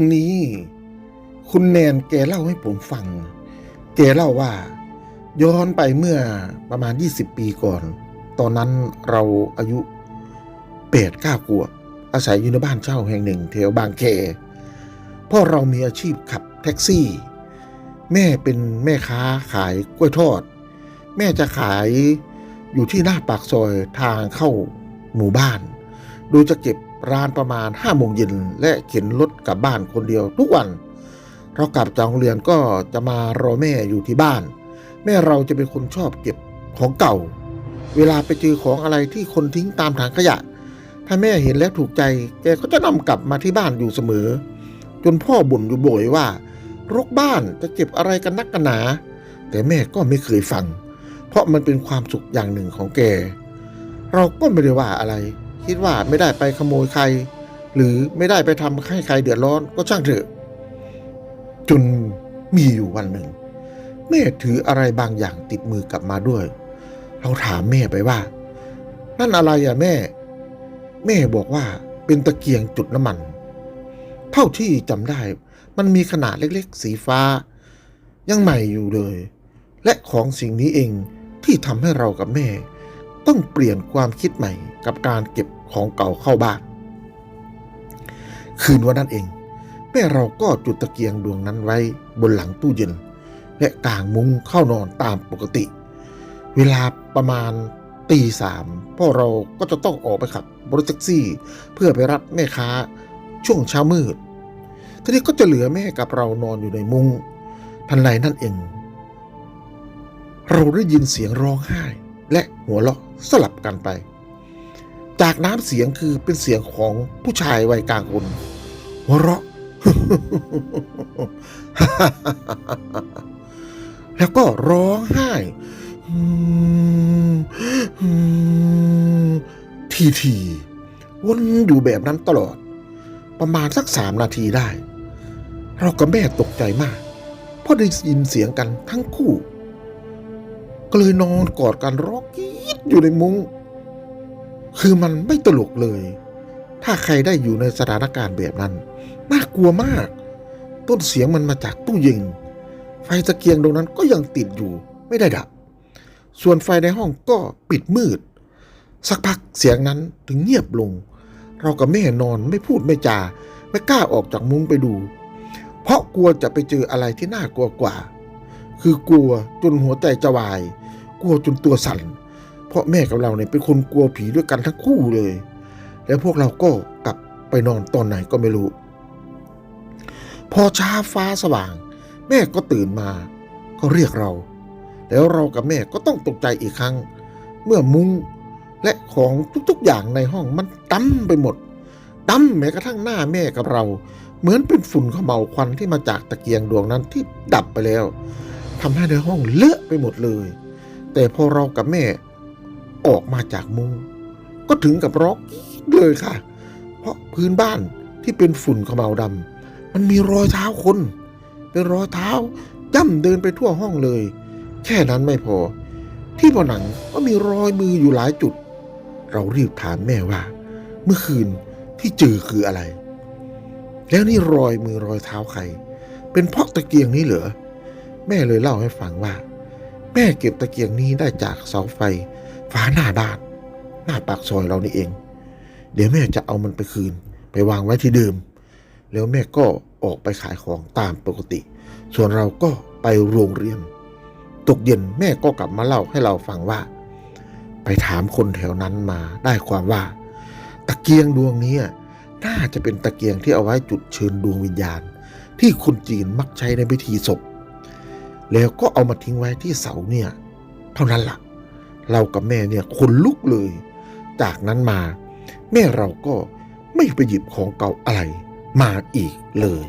รื่องนี้ คุณแนนแกเล่าให้ผมฟัง แกเล่าว่า ย้อนไปเมื่อประมาณ 20 ปีก่อน ตอนนั้นเราอายุเปดก้าขวบอาศัยอยู่ในบ้านเช่าแห่งหนึ่งแถวบางแคพ่อเรามีอาชีพขับแท็กซี่ แม่เป็นแม่ค้าขายกล้วยทอด แม่จะขายอยู่ที่หน้าปากซอยทางเข้าหมู่บ้าน โดยจะเก็บ ร้านประมาณ5้าโมงเย็นและเข็นรถกลับบ้านคนเดียวทุกวัน เรากลับจากโรงเรียนก็จะมารอแม่อยู่ที่บ้าน แม่เราจะเป็นคนชอบเก็บของเก่า เวลาไปเจอของอะไรที่คนทิ้งตามถังขยะ ถ้าแม่เห็นแล้วถูกใจ แกก็จะนำกลับมาที่บ้านอยู่เสมอ จนพ่อบ่นอยู่บ่อยว่ารกบ้านจะเก็บอะไรกันนักกันหนา แต่แม่ก็ไม่เคยฟัง เพราะมันเป็นความสุขอย่างหนึ่งของแก เราก็ไม่ได้ว่าอะไร คิดว่าไม่ได้ไปขโมยใคร หรือไม่ได้ไปทำให้ใครเดือดร้อนก็ช่างเถอะ จนมีอยู่วันหนึ่ง แม่ถืออะไรบางอย่างติดมือกลับมาด้วย เราถามแม่ไปว่า นั่นอะไรอะแม่ แม่บอกว่าเป็นตะเกียงจุดน้ำมัน เท่าที่จำได้ มันมีขนาดเล็กๆ สีฟ้า ยังใหม่อยู่เลย และของสิ่งนี้เองที่ทำให้เรากับแม่ ต้องเปลี่ยนความคิดใหม่กับการเก็บของเก่าเข้าบ้าน คืนวันนั้นเอง แม่เราก็จุดตะเกียงดวงนั้นไว้บนหลังตู้เย็น และกางมุ้งเข้านอนตามปกติ เวลาประมาณตีสามพ่อเราก็จะต้องออกไปขับรถแท็กซี่ เพื่อไปรับแม่ค้าช่วงเช้ามืด ทีนี้ก็จะเหลือแม่กับเรานอนอยู่ในมุง้งทันใดนั่นเอง เราได้ยินเสียงร้องไห้ และหัวเราะสลับกันไป จากน้ำเสียงคือเป็นเสียงของผู้ชายวัยกลางคน หัวเราะ แล้วก็ร้องไห้ทีทีๆวนอยู่แบบนั้นตลอด ประมาณสักสามนาทีได้ เรากับแม่ตกใจมาก เพราะได้ยินเสียงกันทั้งคู่ ก็เลยนอนกอดกันร้องกรีดอยู่ในมุง้ง คือมันไม่ตลกเลย ถ้าใครได้อยู่ในสถานการณ์แบบนั้น น่ากลัวมาก ต้นเสียงมันมาจากตู้เย็นไฟตะเกียงตรงนั้นก็ยังติดอยู่ไม่ได้ดับ ส่วนไฟในห้องก็ปิดมืด สักพักเสียงนั้นถึงเงียบลง เรากับแม่นอนไม่พูดไม่จา ไม่กล้าออกจากมุ้งไปดู เพราะกลัวจะไปเจออะไรที่น่ากลัวกว่า คือกลัวจนหัวใจจะวาย กลัวจนตัวสั่น เพราะแม่กับเราเนี่ยเป็นคนกลัวผีด้วยกันทั้งคู่เลย แล้วพวกเราก็กลับไปนอนตอนไหนก็ไม่รู้ พอเช้าฟ้าสว่าง แม่ก็ตื่นมา ก็เรียกเรา แล้วเรากับแม่ก็ต้องตกใจอีกครั้ง เมื่อมุ้งและของทุกๆอย่างในห้องมันดำไปหมดดำแม้กระทั่งหน้าแม่กับเรา เหมือนเป็นฝุ่นขม่าวควันที่มาจากตะเกียงดวงนั้นที่ดับไปแล้ว ทำให้ในห้องเลอะไปหมดเลย แต่พอเรากับแม่ออกมาจากมุง้งก็ถึงกับร้องเลยค่ะ เพราะพื้นบ้านที่เป็นฝุ่นเขม่าดำมันมีรอยเท้าคน เป็นรอยเท้าย่ำเดินไปทั่วห้องเลย แค่นั้นไม่พอ ที่ผนังก็มีรอยมืออยู่หลายจุด เรารีบถามแม่ว่า เมื่อคืนที่เจอคืออะไร แล้วนี่รอยมือรอยเท้าใคร เป็นเพราะตะเกียงนี้เหรอ แม่เลยเล่าให้ฟังว่า แม่เก็บตะเกียงนี้ได้จากเสาไฟฟ้าหน้าบ้าน หน้าปากซอยเรานี่เอง เดี๋ยวแม่จะเอามันไปคืน ไปวางไว้ที่เดิม แล้วแม่ก็ออกไปขายของตามปกติ ส่วนเราก็ไปโรงเรียน ตกเย็นแม่ก็กลับมาเล่าให้เราฟังว่า ไปถามคนแถวนั้นมาได้ความว่า ตะเกียงดวงนี้น่าจะเป็นตะเกียงที่เอาไว้จุดเชิญดวงวิญญาณ ที่คนจีนมักใช้ในพิธีศพ แล้วก็เอามาทิ้งไว้ที่เสาเนี่ย เท่านั้นละ่ะ เรากับแม่เนี่ยขนลุกเลย จากนั้นมา แม่เราก็ไม่ไปหยิบของเก่าอะไรมาอีกเลย